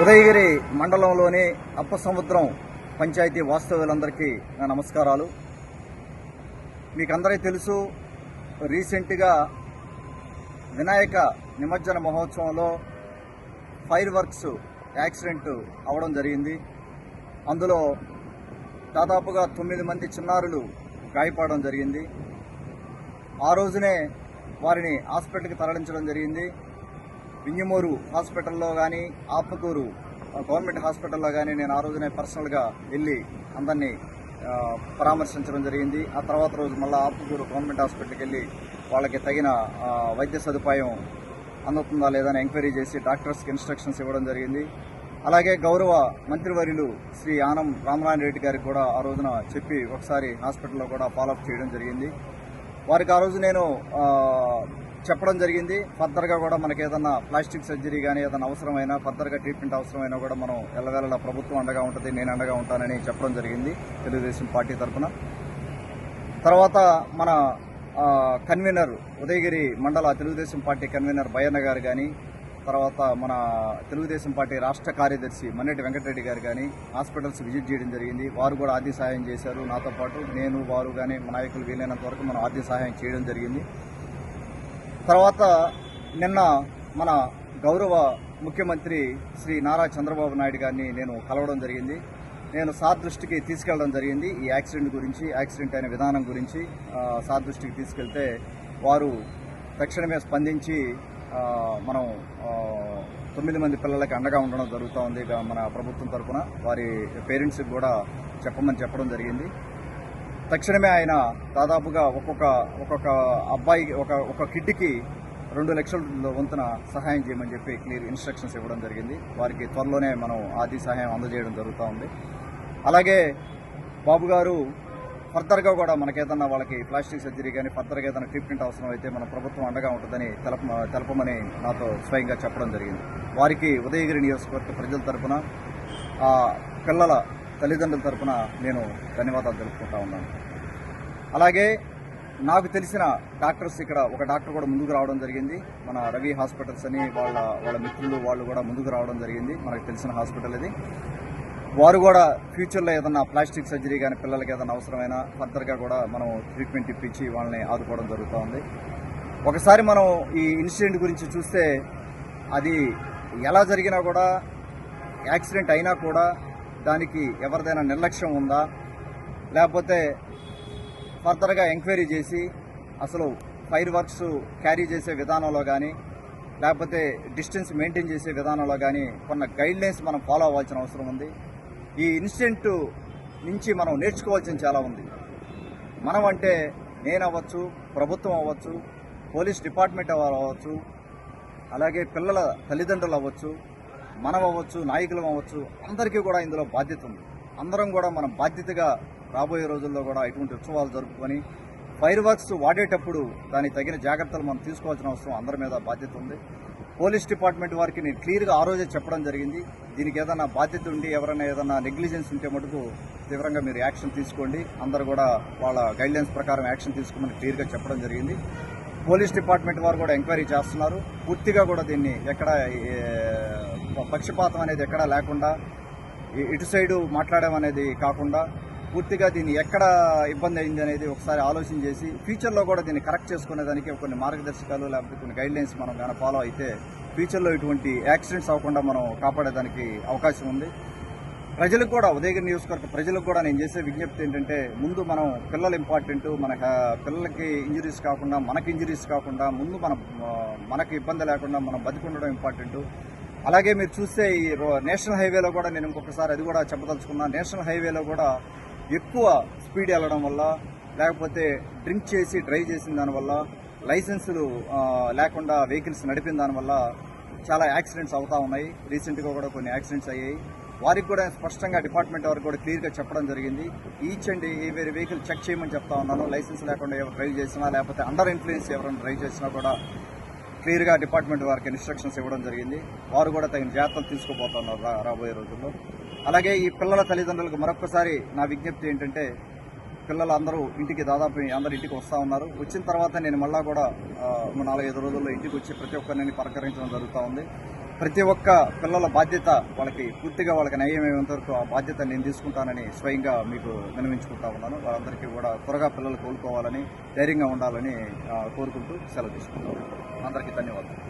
ఉదయగిరి మండలంలోని అప్పసముద్రం పంచాయతీ వాస్తవ్యులందరికీ నా నమస్కారాలు. మీకు అందరికీ తెలుసు రీసెంట్గా వినాయక నిమజ్జన మహోత్సవంలో ఫైర్ వర్క్స్ యాక్సిడెంట్ అవడం జరిగింది. అందులో దాదాపుగా తొమ్మిది మంది చిన్నారులు గాయపడడం జరిగింది. ఆ రోజునే వారిని హాస్పిటల్కి తరలించడం జరిగింది. వింజమూరు హాస్పిటల్లో కానీ ఆత్మకూరు గవర్నమెంట్ హాస్పిటల్లో కానీ నేను ఆ రోజునే పర్సనల్గా వెళ్ళి అందరినీ పరామర్శించడం జరిగింది. ఆ తర్వాత రోజు మళ్ళీ ఆత్మకూరు గవర్నమెంట్ హాస్పిటల్కి వెళ్ళి వాళ్ళకి తగిన వైద్య సదుపాయం అందుతుందా లేదని ఎంక్వైరీ చేసి డాక్టర్స్కి ఇన్స్ట్రక్షన్స్ ఇవ్వడం జరిగింది. అలాగే గౌరవ మంత్రివర్యులు శ్రీ ఆనం రామనారాయణ రెడ్డి గారికి కూడా ఆ రోజున చెప్పి ఒకసారి హాస్పిటల్లో కూడా ఫాలోఅప్ చేయడం జరిగింది. వారికి ఆ రోజు నేను చెప్పడం జరిగింది. ఫర్దర్గా కూడా మనకి ఏదన్నా ప్లాస్టిక్ సర్జరీ కానీ ఏదైనా అవసరమైనా ఫర్దర్గా ట్రీట్మెంట్ అవసరమైనా కూడా మనం ఎల్లవేళలా ప్రభుత్వం అండగా ఉంటుంది నేను అండగా ఉంటానని చెప్పడం జరిగింది తెలుగుదేశం పార్టీ తరఫున. తర్వాత మన కన్వీనర్ ఉదయగిరి మండల తెలుగుదేశం పార్టీ కన్వీనర్ బయ్యన్న గారు కానీ తర్వాత మన తెలుగుదేశం పార్టీ రాష్ట్ర కార్యదర్శి మన్నెటి వెంకటరెడ్డి గారు కానీ హాస్పిటల్స్ విజిట్ చేయడం జరిగింది. వారు కూడా ఆర్థిక సహాయం చేశారు. నాతో పాటు నేను వారు కానీ నాయకులు వీలైనంత వరకు మనం ఆర్థిక సహాయం చేయడం జరిగింది. తర్వాత నిన్న మన గౌరవ ముఖ్యమంత్రి శ్రీ నారా చంద్రబాబు నాయుడు గారిని నేను కలవడం జరిగింది. నేను సార్ దృష్టికి తీసుకెళ్ళడం జరిగింది. ఈ యాక్సిడెంట్ గురించి యాక్సిడెంట్ అయిన విధానం గురించి ఆ, సార్ దృష్టికి తీసుకెళ్తే వారు తక్షణమే స్పందించి మనం తొమ్మిది మంది పిల్లలకి అండగా ఉండడం జరుగుతూ ఉంది. ఇక మన ప్రభుత్వం తరఫున వారి పేరెంట్స్కి కూడా చెప్పమని చెప్పడం జరిగింది. తక్షణమే ఆయన దాదాపుగా ఒక్కొక్క ఒక్కొక్క అబ్బాయికి ఒక ఒక కిడ్కి రెండు లక్షల వంతున సహాయం చేయమని చెప్పి క్లియర్ ఇన్స్ట్రక్షన్స్ ఇవ్వడం జరిగింది. వారికి త్వరలోనే మనం ఆది సహాయం అందజేయడం జరుగుతూ ఉంది. అలాగే బాబు గారు ఫర్దర్గా కూడా మనకేదన్నా వాళ్ళకి ప్లాస్టిక్ సర్జరీ కానీ ఫర్దర్గా ఏదైనా ట్రీట్మెంట్ అవసరం అయితే మన ప్రభుత్వం అండగా ఉంటుందని తెలప తెలపమని నాతో స్వయంగా చెప్పడం జరిగింది. వారికి ఉదయగిరి నియోజకవర్గ ప్రజల తరఫున ఆ పిల్లల తల్లిదండ్రుల తరఫున నేను ధన్యవాదాలు తెలుపుకుంటా ఉన్నాను. అలాగే నాకు తెలిసిన డాక్టర్స్ ఇక్కడ ఒక డాక్టర్ కూడా ముందుకు రావడం జరిగింది. మన రవి హాస్పిటల్స్ అని వాళ్ళ వాళ్ళ మిత్రులు వాళ్ళు కూడా ముందుకు రావడం జరిగింది. మనకు తెలిసిన హాస్పిటల్ ఇది. వారు కూడా ఫ్యూచర్లో ఏదన్నా ప్లాస్టిక్ సర్జరీ కానీ పిల్లలకి ఏదైనా అవసరమైనా ఫర్దర్గా కూడా మనం ట్రీట్మెంట్ ఇప్పించి వాళ్ళని ఆదుకోవడం జరుగుతూ ఉంది. ఒకసారి మనం ఈ ఇన్సిడెంట్ గురించి చూస్తే అది ఎలా జరిగినా కూడా యాక్సిడెంట్ అయినా కూడా దానికి ఎవరిదైనా నిర్లక్ష్యం ఉందా? లేకపోతే ఫర్దర్గా ఎంక్వైరీ చేసి అసలు ఫైర్ వర్క్స్ క్యారీ చేసే విధానంలో కానీ లేకపోతే డిస్టెన్స్ మెయింటైన్ చేసే విధానంలో కానీ కొన్న గైడ్లైన్స్ మనం ఫాలో అవ్వాల్సిన అవసరం ఉంది. ఈ ఇన్సిడెంట్ నుంచి మనం నేర్చుకోవాల్సిన చాలా ఉంది. మనం అంటే నేను అవ్వచ్చు ప్రభుత్వం అవ్వచ్చు పోలీస్ డిపార్ట్మెంట్ అవ్వచ్చు అలాగే పిల్లల తల్లిదండ్రులు అవ్వచ్చు మనం అవ్వచ్చు నాయకులం అవ్వచ్చు అందరికీ కూడా ఇందులో బాధ్యత ఉంది. అందరం కూడా మనం బాధ్యతగా రాబోయే రోజుల్లో కూడా ఇటువంటి ఉత్సవాలు జరుపుకొని ఫైర్ వర్క్స్ వాడేటప్పుడు దానికి తగిన జాగ్రత్తలు మనం తీసుకోవాల్సిన అవసరం అందరి మీద బాధ్యత ఉంది. పోలీస్ డిపార్ట్మెంట్ వారికి నేను క్లియర్గా ఆ రోజే చెప్పడం జరిగింది. దీనికి ఏదైనా బాధ్యత ఉండి ఎవరైనా ఏదైనా నెగ్లిజెన్స్ ఉంటే మటుకు తీవ్రంగా మీరు యాక్షన్ తీసుకోండి. అందరూ కూడా వాళ్ళ గైడ్లైన్స్ ప్రకారం యాక్షన్ తీసుకోమని క్లియర్గా చెప్పడం జరిగింది. పోలీస్ డిపార్ట్మెంట్ వారు కూడా ఎంక్వైరీ చేస్తున్నారు. పూర్తిగా కూడా దీన్ని ఎక్కడ పక్షపాతం అనేది ఎక్కడా లేకుండా ఇటు సైడు మాట్లాడడం అనేది కాకుండా పూర్తిగా దీన్ని ఎక్కడ ఇబ్బంది అయింది అనేది ఒకసారి ఆలోచన చేసి ఫ్యూచర్లో కూడా దీన్ని కరెక్ట్ చేసుకునేదానికి కొన్ని మార్గదర్శకాలు లేకపోతే కొన్ని గైడ్ లైన్స్ మనం కానీ ఫాలో అయితే ఫ్యూచర్లో ఇటువంటి యాక్సిడెంట్స్ అవ్వకుండా మనం కాపాడేదానికి అవకాశం ఉంది. ప్రజలకు కూడా ఉదయగిరి నియోజకవర్గ ప్రజలకు కూడా నేను చేసే విజ్ఞప్తి ఏంటంటే ముందు మనం పిల్లలు ఇంపార్టెంట్ మన పిల్లలకి ఇంజరీస్ కాకుండా మనకి ఇంజరీస్ కాకుండా ముందు మనం మనకు మనకి ఇబ్బంది లేకుండా మనం బతికుండడం ఇంపార్టెంట్. అలాగే మీరు చూస్తే ఈ రో- నేషనల్ హైవేలో కూడా నేను ఇంకొకసారి అది కూడా చెప్పదలుచుకున్నాను నేషనల్ హైవేలో కూడా ఎక్కువ స్పీడ్ వెళ్ళడం వల్ల లేకపోతే డ్రింక్ చేసి డ్రైవ్ చేసిన దానివల్ల లైసెన్సులు లేకుండా వెహికల్స్ నడిపిన దానివల్ల చాలా యాక్సిడెంట్స్ అవుతా ఉన్నాయి. రీసెంట్గా కూడా కొన్ని యాక్సిడెంట్స్ అయ్యాయి. వారికి కూడా స్పష్టంగా డిపార్ట్మెంట్ వారికి కూడా క్లియర్గా చెప్పడం జరిగింది. ఈచ్ అండ్ వేరే వెహికల్ చెక్ చేయమని చెప్తా ఉన్నాను. లైసెన్స్ లేకుండా ఎవరు డ్రైవ్ చేసినా లేకపోతే అండర్ ఇన్ఫ్లుయెన్స్ ఎవరైనా డ్రైవ్ చేసినా కూడా క్లియర్గా డిపార్ట్మెంట్ వారికి ఇన్స్ట్రక్షన్స్ ఇవ్వడం జరిగింది. వారు కూడా తగిన జాగ్రత్తలు తీసుకుపోతున్నారు రా- రాబోయే రోజుల్లో. అలాగే ఈ పిల్లల తల్లిదండ్రులకు మరొకసారి నా విజ్ఞప్తి ఏంటంటే పిల్లలు అందరూ ఇంటికి దాదాపు అందరు ఇంటికి వస్తూ ఉన్నారు. వచ్చిన తర్వాత నేను మళ్ళా కూడా నాలుగైదు రోజుల్లో ఇంటికి వచ్చి ప్రతి ఒక్కరిని పలకరించడం జరుగుతూ ఉంది. ప్రతి ఒక్క పిల్లల బాధ్యత వాళ్ళకి పూర్తిగా వాళ్ళకి నయం వరకు ఆ బాధ్యత నేను తీసుకుంటానని స్వయంగా మీకు వినవించుకుంటా ఉన్నాను. వాళ్ళందరికీ కూడా త్వరగా పిల్లలు కోలుకోవాలని ధైర్యంగా ఉండాలని కోరుకుంటూ సెలవు తీసుకుంటాను అందరికీ ధన్యవాదాలు.